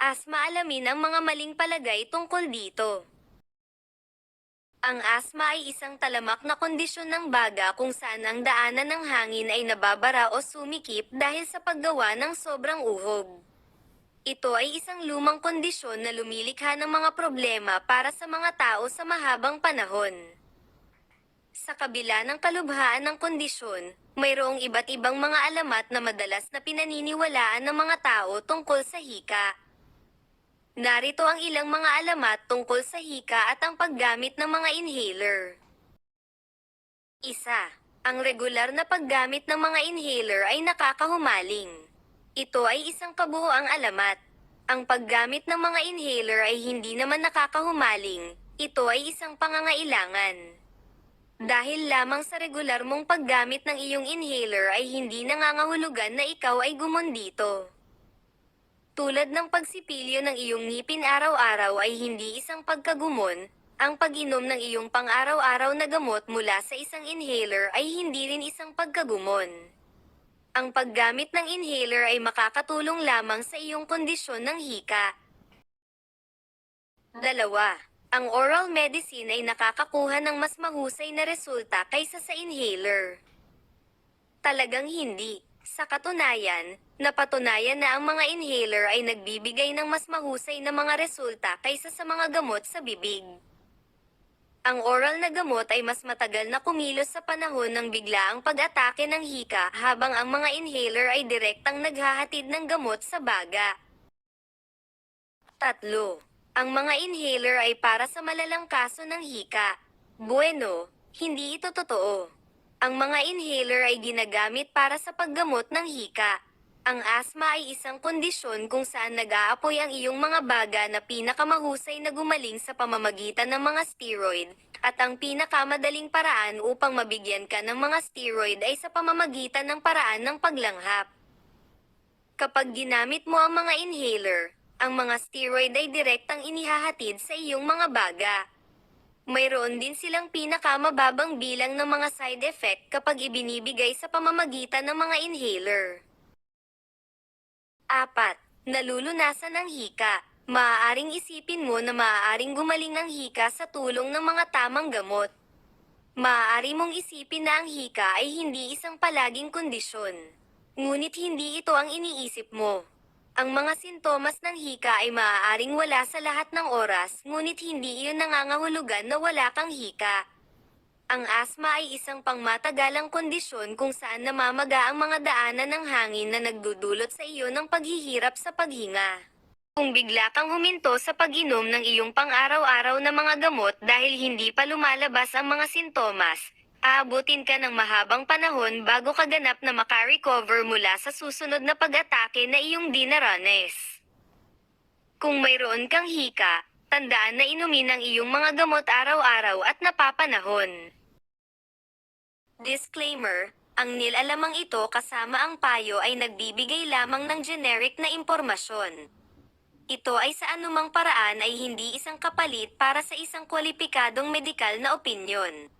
Asma alamin ang mga maling palagay tungkol dito. Ang asma ay isang talamak na kondisyon ng baga kung saan ang daanan ng hangin ay nababara o sumikip dahil sa paggawa ng sobrang uhog. Ito ay isang lumang kondisyon na lumilikha ng mga problema para sa mga tao sa mahabang panahon. Sa kabila ng kalubhaan ng kondisyon, mayroong iba't ibang mga alamat na madalas na pinaniniwalaan ng mga tao tungkol sa hika. Narito ang ilang mga alamat tungkol sa hika at ang paggamit ng mga inhaler. Isa, ang regular na paggamit ng mga inhaler ay nakakahumaling. Ito ay isang kabuoang alamat. Ang paggamit ng mga inhaler ay hindi naman nakakahumaling. Ito ay isang pangangailangan. Dahil lamang sa regular mong paggamit ng iyong inhaler ay hindi nangangahulugan na ikaw ay gumondito. Tulad ng pagsipilyo ng iyong ngipin araw-araw ay hindi isang pagkagumon, ang pag-inom ng iyong pang-araw-araw na gamot mula sa isang inhaler ay hindi rin isang pagkagumon. Ang paggamit ng inhaler ay makakatulong lamang sa iyong kondisyon ng hika. Dalawa, ang oral medicine ay nakakakuha ng mas mahusay na resulta kaysa sa inhaler. Talagang hindi. Sa katunayan, napatunayan na ang mga inhaler ay nagbibigay ng mas mahusay na mga resulta kaysa sa mga gamot sa bibig. Ang oral na gamot ay mas matagal na kumilos sa panahon ng biglaang pag-atake ng hika habang ang mga inhaler ay direktang naghahatid ng gamot sa baga. Tatlo. Ang mga inhaler ay para sa malalang kaso ng hika. Bueno, hindi ito totoo. Ang mga inhaler ay ginagamit para sa paggamot ng hika. Ang asma ay isang kondisyon kung saan nag-aapoy ang iyong mga baga na pinakamahusay na gumaling sa pamamagitan ng mga steroid, at ang pinakamadaling paraan upang mabigyan ka ng mga steroid ay sa pamamagitan ng paraan ng paglanghap. Kapag ginamit mo ang mga inhaler, ang mga steroid ay direktang inihahatid sa iyong mga baga. Mayroon din silang pinakamababang bilang ng mga side effect kapag ibinibigay sa pamamagitan ng mga inhaler. Apat, nalulunasan ng hika. Maaaring isipin mo na maaaring gumaling ang hika sa tulong ng mga tamang gamot. Maaari mong isipin na ang hika ay hindi isang palaging kondisyon. Ngunit hindi ito ang iniisip mo. Ang mga sintomas ng hika ay maaaring wala sa lahat ng oras, ngunit hindi iyon nangangahulugan na wala kang hika. Ang asma ay isang pangmatagalang kondisyon kung saan namamaga ang mga daanan ng hangin na nagdudulot sa iyo ng paghihirap sa paghinga. Kung bigla kang huminto sa pag-inom ng iyong pang-araw-araw na mga gamot dahil hindi pa lumalabas ang mga sintomas, aabutin ka ng mahabang panahon bago ka ganap na makarecover mula sa susunod na pag-atake na iyong dinaranes. Kung mayroon kang hika, tandaan na inumin ang iyong mga gamot araw-araw at napapanahon. Disclaimer, ang nilalamang ito kasama ang payo ay nagbibigay lamang ng generic na impormasyon. Ito ay sa anumang paraan ay hindi isang kapalit para sa isang kwalipikadong medikal na opinyon.